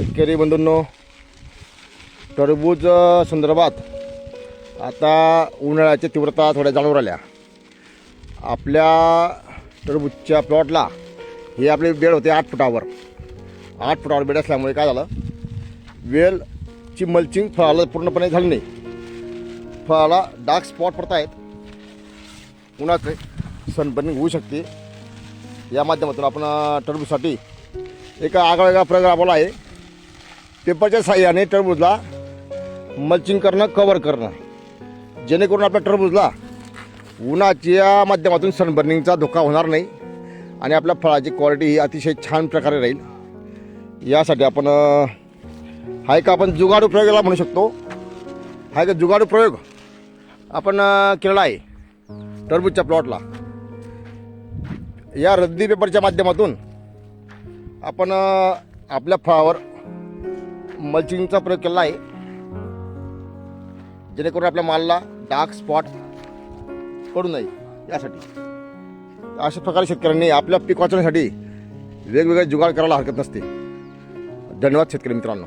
शेतकरी बंधूंनो टरबूज संदर्भात आता उन्हाळ्याच्या तीव्रता थोड्या जाणवर आल्या आपल्या टरबूजच्या प्लॉटला हे आपले बेड होते आठ फुटावर. आठ फुटावर बेड असल्यामुळे काय झालं? वेलची मल्चिंग फळाला पूर्णपणे झाली नाही. फळाला डार्क स्पॉट पडत आहेत. उन्हाचे सनबर्निंग होऊ शकते. या माध्यमातून आपण टरबूजसाठी एक आगळा प्रयोग राबवला आहे. पेपरच्या साह्याने टरबूजला मल्चिंग करणं कवर करणं. जेणेकरून आपल्या टरबूजला उन्हाच्या माध्यमातून सनबर्निंगचा धोका होणार नाही आणि आपल्या फळाची क्वालिटी ही अतिशय छान प्रकारे राहील. यासाठी आपण हा एक आपण जुगाडू प्रयोगाला म्हणू शकतो. हा एक जुगाडू प्रयोग आपण केलेला आहे टरबूजच्या प्लॉटला या रद्दी पेपरच्या माध्यमातून आपण आपल्या फळावर मल्चिंगचा प्रयोग केला आहे. जेणेकरून आपल्या मालला डार्क स्पॉट पडू नये. यासाठी. अशा प्रकारे शेतकऱ्यांनी आपल्या पीक वाचवण्यासाठी वेगवेगळे जुगाड करायला हरकत नसते. धन्यवाद शेतकरी मित्रांनो.